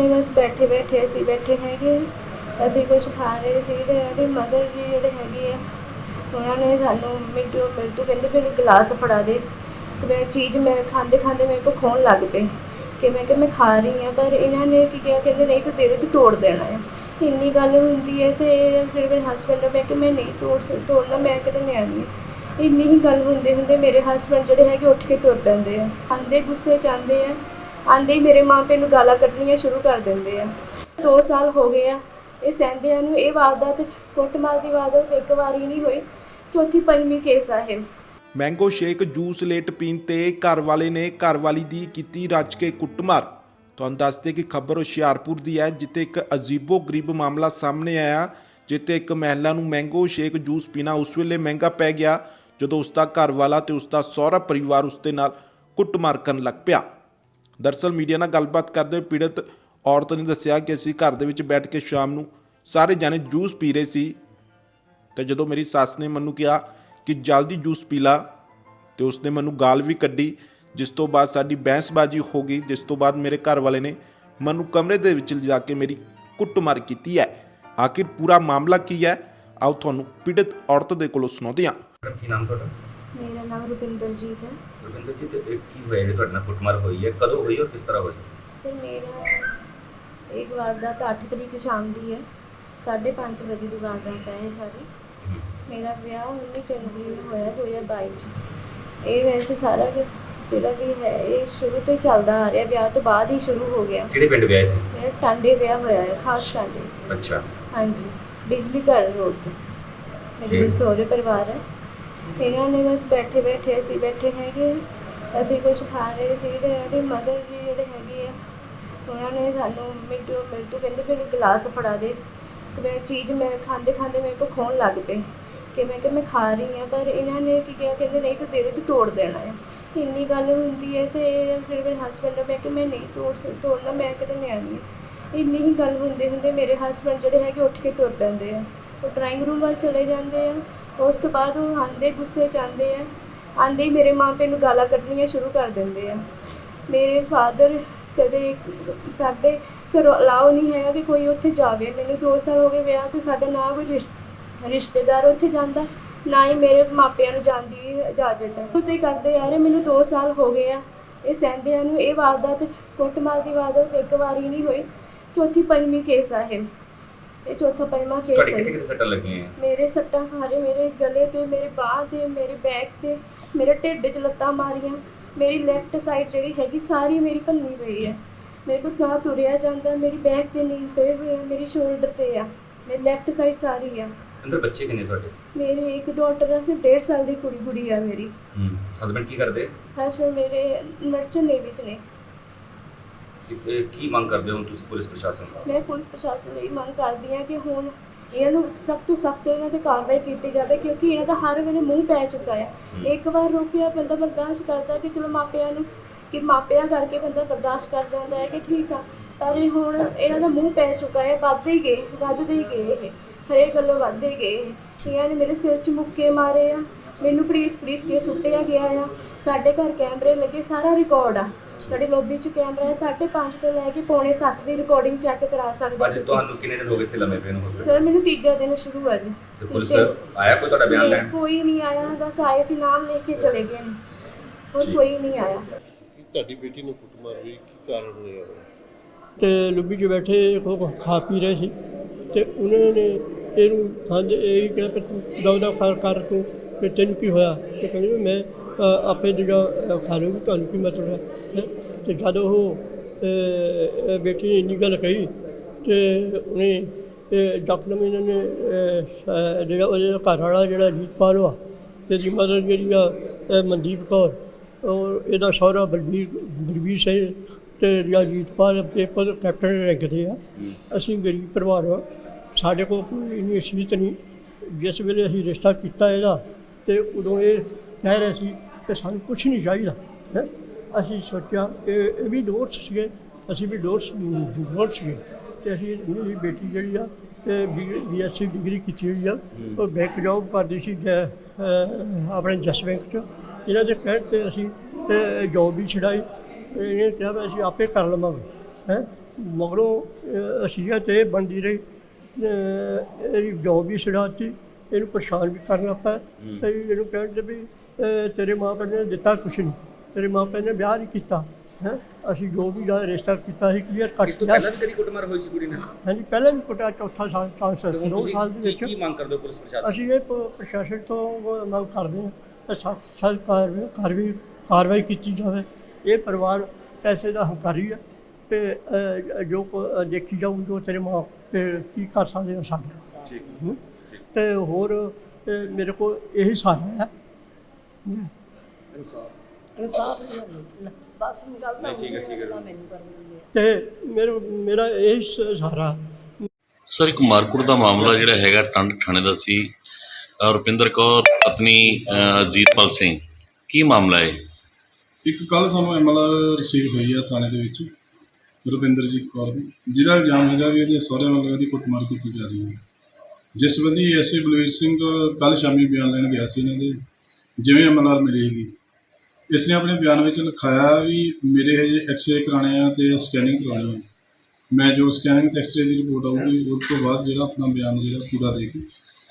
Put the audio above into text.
ਨੇ ਬਸ ਬੈਠੇ ਬੈਠੇ ਅਸੀਂ ਬੈਠੇ ਹੈਗੇ। ਅਸੀਂ ਕੁਝ ਖਾ ਰਹੇ ਸੀ ਤੇ ਇਹਦੇ ਮਦਰ ਜੀ ਜਿਹੜੇ ਹੈਗੇ ਆ, ਉਹਨਾਂ ਨੇ ਸਾਨੂੰ ਮਿੰਟੋ ਮਿੰਟ ਤੋਂ ਕਹਿੰਦੇ ਮੈਨੂੰ ਗਲਾਸ ਫੜਾ ਦੇ। ਤੇ ਮੈਂ ਚੀਜ਼ ਮੈਂ ਖਾਂਦੇ ਖਾਂਦੇ ਮੇਰੇ ਕੋ ਖੋਣ ਲੱਗ ਪਏ ਕਿ ਮੈਂ ਕਿ ਮੈਂ ਖਾ ਰਹੀ ਹਾਂ, ਪਰ ਇਹਨਾਂ ਨੇ ਕੀ ਕਿਹਾ, ਕਹਿੰਦੇ ਨਹੀਂ ਤੂੰ ਦੇ ਦੇ ਤੂੰ ਤੋੜ ਦੇਣਾ ਹੈ। ਇੰਨੀ ਗੱਲ ਹੁੰਦੀ ਹੈ ਤੇ ਫਿਰ ਮੇਰੇ ਹਸਬੰਡ ਨੂੰ ਮੈਂ ਕਿ ਮੈਂ ਨਹੀਂ ਤੋੜ ਤੋੜਨਾ, ਮੈਂ ਕਿਤੇ ਨਿਆਣੀ ਹਾਂ। ਇੰਨੀ ਹੀ ਗੱਲ ਹੁੰਦੇ ਹੁੰਦੇ ਮੇਰੇ ਹਸਬੰਡ ਜਿਹੜੇ ਹੈਗੇ ਉੱਠ ਕੇ ਤੁਰ ਪੈਂਦੇ ਆ। ਆਂਦੇ ਗੁੱਸੇ ਚ ਆਉਂਦੇ ਆ ਆਂਦੇ ਹੀ ਮੇਰੇ ਮਾਂ ਪਿਓ ਨੂੰ ਗਾਲਾਂ ਕੱਢਣੀਆਂ ਸ਼ੁਰੂ ਕਰ ਦਿੰਦੇ ਆ। 2 ਸਾਲ ਹੋ ਗਏ ਆ, ਇਹ ਸਹਿੰਦਿਆਂ ਨੂੰ ਇਹ ਵਾਰਦਾਤ ਕੁੱਟਮਾਰ ਦੀ ਵਾਰਦਾਤ ਇੱਕ ਵਾਰੀ ਨਹੀਂ ਹੋਈ, ਚੌਥੀ, ਪੰਜਵੀਂ ਕੇਸ ਆ ਇਹ। ਮੈਂਗੋ ਸ਼ੇਕ ਜੂਸ ਲੇਟ ਪੀਣ ਤੇ ਘਰ ਵਾਲੇ ਨੇ ਘਰ ਵਾਲੀ ਦੀ ਕੀਤੀ ਰੱਜ ਕੇ ਕੁੱਟਮਾਰ। ਤੁਹਾਨੂੰ ਦੱਸਦੇ ਕਿ ਖਬਰ ਹੁਸ਼ਿਆਰਪੁਰ ਦੀ ਹੈ, ਜਿੱਥੇ ਇੱਕ ਅਜੀਬੋ ਗਰੀਬ ਮਾਮਲਾ ਸਾਹਮਣੇ ਆਇਆ, ਜਿੱਥੇ ਇੱਕ ਮਹਿਲਾ ਨੂੰ ਮੈਂਗੋ ਸ਼ੇਕ ਜੂਸ ਪੀਣਾ ਉਸ ਵੇਲੇ ਮਹਿੰਗਾ ਪੈ ਗਿਆ, ਜਦੋਂ ਉਸ ਦਾ ਘਰ ਵਾਲਾ ਤੇ ਉਸ ਦਾ ਸਹੁਰਾ ਪਰਿਵਾਰ ਉਸ ਦੇ ਨਾਲ ਕੁੱਟਮਾਰ ਕਰਨ ਲੱਗ ਪਿਆ। ਦਰਸਲ ਮੀਡੀਆ ਨਾਲ ਗੱਲਬਾਤ ਕਰਦੇ ਹੋਏ ਪੀੜਤ ਔਰਤ ਨੇ ਦੱਸਿਆ ਕਿ ਅਸੀਂ ਘਰ ਦੇ ਵਿੱਚ ਬੈਠ ਕੇ ਸ਼ਾਮ ਨੂੰ ਸਾਰੇ ਜਾਣੇ ਜੂਸ ਪੀ ਰਹੇ ਸੀ। ਤੇ ਜਦੋਂ ਮੇਰੀ ਸੱਸ ਨੇ ਮੈਨੂੰ ਕਿਹਾ ਕਿ ਜਲਦੀ ਜੂਸ ਪੀ ਲਾ, ਤੇ ਉਸਨੇ ਮੈਨੂੰ ਗਾਲ ਵੀ ਕੱਢੀ, ਜਿਸ ਤੋਂ ਬਾਅਦ ਸਾਡੀ ਬਹਿਸਬਾਜ਼ੀ ਹੋ ਗਈ, ਜਿਸ ਤੋਂ ਬਾਅਦ ਮੇਰੇ ਘਰ ਵਾਲੇ ਨੇ ਮੈਨੂੰ ਕਮਰੇ ਦੇ ਵਿੱਚ ਲਿਜਾ ਕੇ ਮੇਰੀ ਕੁੱਟਮਾਰ ਕੀਤੀ ਹੈ। ਆਖਿਰ ਪੂਰਾ ਮਾਮਲਾ ਕੀ ਹੈ? ਆਓ ਤੁਹਾਨੂੰ ਪੀੜਤ ਔਰਤ ਦੇ ਕੋਲੋਂ ਸੁਣਾਉਂਦੇ ਹਾਂ। ਕੀ ਨਾਮ ਤੁਹਾਡਾ? ਮੇਰਾ ਨਾਮ ਰੁਪਿੰਦਰਜੀਤ ਹੈ। ਰਵਿੰਦਰ ਜੀ ਤੇ ਇਹ ਕੀ ਹੋਇਆ? ਜਿਹੜੀ ਤੁਹਾਡੇ ਨਾਲ ਕੁੱਟਮਾਰ ਹੋਈ ਹੈ ਕਦੋਂ ਹੋਈ ਔਰ ਕਿਸ ਤਰ੍ਹਾਂ ਹੋਈ? ਸਰ ਮੇਰਾ ਇੱਕ ਵਾਰਦਾਤ 8 ਤਰੀਕ ਸ਼ਾਮ ਦੀ ਹੈ। 5:30 ਵਜੇ ਦੀ ਵਾਰਦਾਤ ਹੈ ਇਹ ਸਾਰੀ। ਮੇਰਾ ਵਿਆਹ 19 ਜਨਵਰੀ ਨੂੰ ਹੋਇਆ 2022 ਚ। ਇਹ ਵੈਸੇ ਸਾਰਾ ਕੁਝ ਜਿਹੜਾ ਵੀ ਹੈ ਇਹ ਸ਼ੁਰੂ ਤੋਂ ਹੀ ਚੱਲਦਾ ਆ ਰਿਹਾ। ਵਿਆਹ ਤੋਂ ਬਾਅਦ ਹੀ ਸ਼ੁਰੂ ਹੋ ਗਿਆ। ਕਿਹੜੇ ਪਿੰਡ ਵਿਆਹ ਸੀ? ਮੇਰਾ ਟਾਂਡੇ ਵਿਆਹ ਹੋਇਆ ਹੈ ਖਾਸ ਟਾਂਡੇ। ਅੱਛਾ। ਹਾਂਜੀ। ਬਿਜਲੀ ਘਰ ਰੋਡ ਤੇ। ਮੇਰੇ ਸਹੁਰੇ ਪਰਿਵਾਰ ਹੈ। ਇਹਨਾਂ ਨੇ ਬਸ ਬੈਠੇ ਬੈਠੇ ਅਸੀਂ ਬੈਠੇ ਹੈਗੇ। ਅਸੀਂ ਕੁਝ ਖਾ ਰਹੇ ਸੀ ਤੇ ਇਹਦੇ ਮਦਰ ਜੀ ਜਿਹੜੇ ਹੈਗੇ ਆ, ਉਹਨਾਂ ਨੇ ਸਾਨੂੰ ਮਿੰਟੋ ਮਿੰਟ ਤੋਂ ਕਹਿੰਦੇ ਫਿਰ ਗਲਾਸ ਫੜਾ ਦੇ। ਤੇ ਮੈਂ ਚੀਜ਼ ਮੈਂ ਖਾਂਦੇ ਖਾਂਦੇ ਮੇਰੇ ਕੋਲ ਖੋਣ ਲੱਗ ਪਏ ਕਿ ਮੈਂ ਕਿ ਮੈਂ ਖਾ ਰਹੀ ਹਾਂ, ਪਰ ਇਹਨਾਂ ਨੇ ਕੀ ਕਿਹਾ, ਕਹਿੰਦੇ ਨਹੀਂ ਤੂੰ ਦੇ ਦੇ ਤੂੰ ਤੋੜ ਦੇਣਾ ਹੈ ਇੰਨੀ ਗੱਲ ਹੁੰਦੀ ਹੈ ਤੇ ਫਿਰ ਮੇਰੇ ਹਸਬੰਡ ਨੇ ਮੈਂ ਕਿ ਮੈਂ ਨਹੀਂ ਤੋੜ ਤੋੜਨਾ, ਮੈਂ ਕਿਤੇ ਨਿਆਣੀ ਹਾਂ। ਇੰਨੀ ਹੀ ਗੱਲ ਹੁੰਦੇ ਹੁੰਦੇ ਮੇਰੇ ਹਸਬੰਡ ਜਿਹੜੇ ਹੈਗੇ ਉੱਠ ਕੇ ਤੁਰ ਪੈਂਦੇ ਆ। ਉਹ ਡਰਾਇੰਗ ਰੂਮ ਵੱਲ ਚਲੇ ਜਾਂਦੇ ਆ। ਉਸ ਤੋਂ ਬਾਅਦ ਉਹ ਆਂਦੇ ਗੁੱਸੇ ਚ ਆਉਂਦੇ ਆ ਆਂਦੇ ਹੀ ਮੇਰੇ ਮਾਂ ਪਿਓ ਨੂੰ ਗਾਲਾਂ ਕੱਢਣੀਆਂ ਸ਼ੁਰੂ ਕਰ ਦਿੰਦੇ ਆ। ਮੇਰੇ ਫਾਦਰ ਕਦੇ ਸਾਡੇ ਘਰੋਂ ਅਲਾਉ ਨਹੀਂ ਹੈ ਕਿ ਕੋਈ ਉੱਥੇ ਜਾਵੇ। ਮੈਨੂੰ 2 ਸਾਲ ਹੋ ਗਏ ਵਿਆਹ ਤੇ, ਸਾਡਾ ਨਾ ਕੋਈ ਰਿਸ਼- ਰਿਸ਼ਤੇਦਾਰ ਉੱਥੇ ਜਾਂਦਾ, ਨਾ ਹੀ ਮੇਰੇ ਮਾਪਿਆਂ ਨੂੰ ਜਾਣ ਦੀ ਇਜਾਜ਼ਤ ਹੈ। ਉੱਤੇ ਕਰਦੇ ਆ ਰਹੇ, ਮੈਨੂੰ 2 ਸਾਲ ਹੋ ਗਏ ਆ। ਇਹ ਸਹਿੰਦਿਆਂ ਨੂੰ ਇਹ ਵਾਰਦਾਤ ਕੁੱਟਮਾਰ ਦੀ ਵਾਰਦਾਤ ਇੱਕ ਵਾਰੀ ਨਹੀਂ ਹੋਈ, ਚੌਥੀ ਪੰਜਵੀਂ ਕੇਸ ਆ ਇਹ। ਇਹ ਚੌਥਾ ਪੰਜਵਾਂ ਕੇਸ ਤੁਹਾਡੇ ਕਿੱਥੇ ਕਿੱਥੇ ਸੱਟਾਂ ਲੱਗੀਆਂ? ਹੈ ਮੇਰੇ ਸੱਟਾਂ ਸਾਰੇ ਮੇਰੇ ਗਲੇ ਤੇ ਮੇਰੇ ਬਾਹ ਤੇ ਮੇਰੇ ਬੈਕ ਤੇ ਮੇਰੇ ਢਿੱਡ 'ਚ ਲੱਤਾਂ ਮਾਰੀਆਂ। ਮੇਰੀ ਲੈਫਟ ਸਾਈਡ ਜਿਹੜੀ ਹੈਗੀ ਸਾਰੀ ਮੇਰੀ ਭੰਨੀ ਪਈ ਹੈ। ਮੇਰੇ ਕੋਲ ਨਾ ਤੁਰਿਆ ਜਾਂਦਾ ਮੇਰੀ ਬੈਕ ਤੇ ਨੀਲ ਪਏ ਹੋਏ ਆ ਮੇਰੀ ਸ਼ੋਲਡਰ ਤੇ ਆ। ਮੇਰੀ ਲੈਫਟ ਸਾਈਡ ਸਾਰੀ ਆ। ਅੰਦਰ ਬੱਚੇ ਕਿੰਨੇ ਤੁਹਾਡੇ? ਮੇਰੀ ਇੱਕ ਡਾਟਰ ਆ ਸਿਰਫ 1.5 ਸਾਲ ਦੀ ਕੁੜੀ ਕੁੜੀ ਆ ਮੇਰੀ ਹਸਬੰਡ ਕੀ ਕਰਦੇ? ਹਸਬੰਡ ਮੇਰੇ ਮਰਚੈਂਟ ਨੇਵੀ 'ਚ ਨੇ। ਤੇ ਕੀ ਮੰਗ ਕਰਦੇ ਹੋ ਤੁਸੀਂ ਪੁਲਿਸ ਪ੍ਰਸ਼ਾਸਨ ਦਾ ਮੈਂ ਪੁਲਿਸ ਪ੍ਰਸ਼ਾਸਨ ਲਈ ਮੰਗ ਕਰਦੀ ਹਾਂ ਕਿ ਹੁਣ ਇਹਨਾਂ ਨੂੰ ਸਖਤ ਤੋਂ ਸਖਤ ਇਹਨਾਂ ਤੇ ਕਾਰਵਾਈ ਕੀਤੀ ਜਾਵੇ ਕਿਉਂਕਿ ਇਹਨਾਂ ਦਾ ਹਰ ਵੇਲੇ ਮੂੰਹ ਪੈ ਚੁੱਕਾ ਹੈ। ਇੱਕ ਵਾਰ ਰੋਕਿਆ ਬੰਦਾ ਬਰਦਾਸ਼ਤ ਕਰਦਾ ਕਿ ਚਲੋ ਮਾਪਿਆਂ ਨੂੰ ਕਿ ਮਾਪਿਆਂ ਕਰਕੇ ਬੰਦਾ ਬਰਦਾਸ਼ਤ ਕਰ ਜਾਂਦਾ ਹੈ ਕਿ ਠੀਕ ਆ। ਪਰ ਇਹ ਹੁਣ ਇਹਨਾਂ ਦਾ ਮੂੰਹ ਪੈ ਚੁੱਕਾ ਹੈ ਵੱਧਦੇ ਗਏ ਵੱਧਦੇ ਹੀ ਗਏ ਇਹ ਹਰੇਕ ਗੱਲੋਂ ਵੱਧਦੇ ਗਏ ਇਹ। ਇਹਨਾਂ ਨੇ ਮੇਰੇ ਸਿਰ 'ਚ ਮੁੱਕੇ ਮਾਰੇ ਆ ਮੈਨੂੰ ਪੁਲਿਸ ਪੁਲਿਸ ਕੇ ਸੁੱਟਿਆ ਗਿਆ ਆ। ਸਾਡੇ ਘਰ ਕੈਮਰੇ ਲੱਗੇ ਸਾਰਾ ਰਿਕਾਰਡ ਆ। ਸਾਡੇ ਲੋਬੀ 'ਚ ਕੈਮਰਾ ਹੈ 5:30 ਤੋਂ ਲੈ ਕੇ ਪੌਣੇ 7 ਦੀ ਰਿਕਾਰਡਿੰਗ ਚੈੱਕ ਕਰਾ ਸਕਦੇ ਅੱਜ ਤੁਹਾਨੂੰ ਕਿੰਨੇ ਦਿਨ ਹੋ ਗਏ ਇੱਥੇ ਲੰਮੇ ਪਏ ਨੂੰ hospital? ਸਰ ਮੈਨੂੰ ਤੀਜਾ ਦਿਨ ਸ਼ੁਰੂ ਹੈ ਜੀ। ਤੇ ਪੁਲਿਸ ਆਇਆ ਕੋਈ ਤੁਹਾਡਾ ਬਿਆਨ ਲੈਣ? ਕੋਈ ਨਹੀਂ ਆਇਆ ਬਸ ਆਏ ਸੀ ਨਾਮ ਲੈ ਕੇ ਚਲੇ ਗਏ ਨੇ। ਹੋਰ ਕੋਈ ਨਹੀਂ ਆਇਆ। ਕਿ ਤੁਹਾਡੀ ਬੇਟੀ ਨੂੰ ਕੁੱਟਮਾਰ ਹੋਈ ਕੀ ਕਾਰਨ ਹੋਇਆ? ਤੇ ਲੁੱਬੀ 'ਚ ਬੈਠੇ ਉਹ ਖਾ ਪੀ ਰਹੇ ਸੀ। ਤੇ ਉਹਨਾਂ ਨੇ ਇਹਨੂੰ ਖਾਂਦੇ ਇਹ ਕਿਹਾ ਕਿ ਤੂੰ ਦੌਦਾ ਕਰ ਕਰ ਤੂੰ ਕਿ ਤੈਨੂੰ ਕੀ ਹੋਇਆ? ਤੇ ਕਹਿੰਦੇ ਮੈਂ ਆਪੇ ਜਿਹੜਾ ਅ, ਵੀ ਤੁਹਾਨੂੰ ਕੀ ਮਤਲਬ ਹੈ ਹੈਂ? ਤੇ ਜਦ ਉਹ ਅ, ਅ, ਬੇਟੀ ਨੇ ਇੰਨੀ ਗੱਲ ਕਹੀ ਤੇ ਉਹਨੇ ਡਾਕਟਰ ਇਹਨਾਂ ਨੇ ਅ, ਸ- ਜਿਹੜਾ ਉਹਦੇ ਘਰ ਵਾਲਾ ਜਿਹੜਾ ਜੀਤਪਾਲ ਵਾ ਤੇ ਦੀ ਮਦਰ ਜਿਹੜੀ ਆ ਅ, ਮਨਦੀਪ ਕੌਰ ਔਰ ਇਹਦਾ ਸਹੁਰਾ ਬਲਬੀਰ ਬਲਬੀਰ ਸਿੰਘ ਤੇ ਜਿਹੜਾ ਜੀਤਪਾਲ ਪੇਪਰ ਕੈਪਟਨ ਰੈਂਕ ਦੇ ਆ ਅਸੀਂ ਗਰੀਬ ਪਰਿਵਾਰ ਆ ਸਾਡੇ ਕੋਲ ਕੋਈ ਇੰਨੀ ਅਸੀਤ ਨਹੀਂ ਜਿਸ ਵੇਲੇ ਅਸੀਂ ਰਿਸ਼ਤਾ ਕੀਤਾ ਇਹਦਾ ਤੇ ਉਦੋਂ ਇਹ ਕਹਿ ਰਹੇ ਸੀ ਕਿ ਸਾਨੂੰ ਕੁਝ ਨਹੀਂ ਚਾਹੀਦਾ ਹੈ? ਅਸੀਂ ਸੋਚਿਆ ਇਹ ਵੀ ਦੋਸਤ ਸੀਗੇ ਅਸੀਂ ਵੀ ਦੋਸਤ ਦੋਸਤ ਸੀਗੇ। ਤੇ ਅਸੀਂ ਮੇਰੀ ਬੇਟੀ ਜਿਹੜੀ ਆ ਤੇ ਬੀਐਸਸੀ ਡਿਗਰੀ ਕੀਤੀ ਹੋਈ ਆ। ਉਹ ਬੈਂਕ ਜੌਬ ਕਰਦੀ ਸੀ ਆਪਣੇ ਜਸ ਬੈਂਕ 'ਚ। ਇਹਨਾਂ ਦੇ ਕਹਿਣ ਤੇ ਅਸੀਂ ਜੌਬ ਵੀ ਛਡਾਈ। ਇਹਨੇ ਕਿਹਾ ਵੀ ਅਸੀਂ ਆਪੇ ਕਰ ਲਵਾਂਗੇ ਹੈ? ਮਗਰੋਂ ਅਸੀਅਤ ਇਹ ਬਣਦੀ ਰਹੀ। ਇਹਦੀ ਜੋਬ ਵੀ ਛਡਾਤੀ। ਇਹਨੂੰ ਪਰੇਸ਼ਾਨ ਵੀ ਕਰਨਾ ਪਿਆ। ਤੇ ਇਹਨੂੰ ਕਹਿੰਦੇ ਵੀ ਅਹ, ਤੇਰੇ ਮਾਂ ਪਿਓ ਨੇ ਦਿੱਤਾ ਕੁਛ ਨਹੀਂ। ਤੇਰੇ ਮਾਂ ਪਿਓ ਨੇ ਵਿਆਹ ਨਹੀਂ ਕੀਤਾ। ਹੈ? ਅਸੀਂ ਜੋ ਵੀ ਦਾ ਰਿਸ਼ਤਾ ਕੀਤਾ ਸੀ ਕਲੀਅਰ ਇਸ ਕੱਟ ਤੋਂ ਗਿਆ ਪਹਿਲਾਂ ਵੀ ਕਦੀ ਕੁੱਟਮਾਰ ਹੋਈ ਸੀ ਕੁੜੀ ਨਾਲ? ਹਾਂਜੀ ਪਹਿਲਾਂ ਵੀ ਕੋਟਾ ਚੌਥਾ ਸਾਲ ਚਾਂਸ ਤੇ ਹੁਣ ਦੋ ਤੁਸੀਂ ਸਾਲ ਦੇ ਕੀ ਕੀ ਵਿੱਚ ਮੰਗ ਕਰਦੇ ਹੋ ਪੁਲਿਸ ਪ੍ਰਸ਼ਾਸਨ ਅਸੀਂ ਇਹ ਪ੍ਰਸ਼ਾਸਨ ਤੋਂ ਮੰਗ ਕਰਦੇ ਹਾਂ ਸਖਤ ਸਖਤ ਕਾਰਵਾਈ ਕਾਰਵਾਈ ਕਾਰਵਾਈ ਕੀਤੀ ਜਾਵੇ। ਇਹ ਪਰਿਵਾਰ ਪੈਸੇ ਦਾ ਹੰਕਾਰੀ ਹੈ ਤੇ ਜੋ ਦੇਖੀ ਜਾਊ ਜੋ ਤੇਰੇ ਮਾਂ ਤੇ ਕੀ ਕਰ ਸਕਦੇ ਆ ਸਾਡੇ। ਠੀਕ? ਤੇ ਹੋਰ ਮੇਰੇ ਕੋਲ ਇਹੀ ਸਾਰਾ ਹੈ। ਇਨਸਾਫ। ਗੱਲ ਠੀਕ ਹੈ, ਠੀਕ ਹੈ। ਤੇ ਮੇਰਾ ਮੇਰਾ ਇਹੀ ਸਹਾਰਾ ਸਰ ਇੱਕ ਮਾਰਕੁੱਟ ਦਾ ਮਾਮਲਾ ਜਿਹੜਾ ਹੈਗਾ ਟੰਡ ਥਾਣੇ ਦਾ ਸੀ। ਰੁਪਿੰਦਰ ਕੌਰ ਪਤਨੀ ਅਹ ਅਜੀਤਪਾਲ ਸਿੰਘ। ਕੀ ਮਾਮਲਾ ਹੈ? ਇੱਕ ਕੱਲ ਸਾਨੂੰ ਐਮਐਲਆਰ ਰਿਸੀਵ ਹੋਈ ਹੈ ਥਾਣੇ ਦੇ ਵਿੱਚ ਰੁਪਿੰਦਰਜੀਤ ਕੌਰ ਦੀ। ਜਿਹਦਾ ਇਲਜ਼ਾਮ ਹੈਗਾ ਵੀ ਇਹਦੇ ਸਹੁਰੇ ਵੱਲੋਂ ਇਹਦੀ ਕੁੱਟਮਾਰ ਕੀਤੀ ਜਾ ਰਹੀ ਹੈ। ਜਿਸ ਸੰਬੰਧੀ ਐਸਏ ਬਲਵੀਰ ਸਿੰਘ ਕੱਲ ਸ਼ਾਮੀ ਬਿਆਨ ਲੈਣ ਗਿਆ ਸੀ ਇਹਨਾਂ ਦੇ। ਜਿਵੇਂ ਐਮਐਲਆਰ ਮਿਲੀ ਹੈਗੀ ਇਸ ਨੇ ਆਪਣੇ ਬਿਆਨ ਵਿੱਚ ਲਿਖਾਇਆ ਵੀ ਮੇਰੇ ਹਜੇ ਐਕਸਰੇ ਕਰਾਣੇ ਆ ਤੇ ਸਕੈਨਿੰਗ ਕਰਾਉਣੀ ਆ। ਮੈਂ ਜੋ ਸਕੈਨਿੰਗ ਤੇ ਐਕਸਰੇ ਦੀ ਰਿਪੋਰਟ ਆਊਗੀ ਉਸ ਤੋਂ ਬਾਅਦ ਜਿਹੜਾ ਆਪਣਾ ਬਿਆਨ ਜਿਹੜਾ ਪੂਰਾ ਦੇ ਕੇ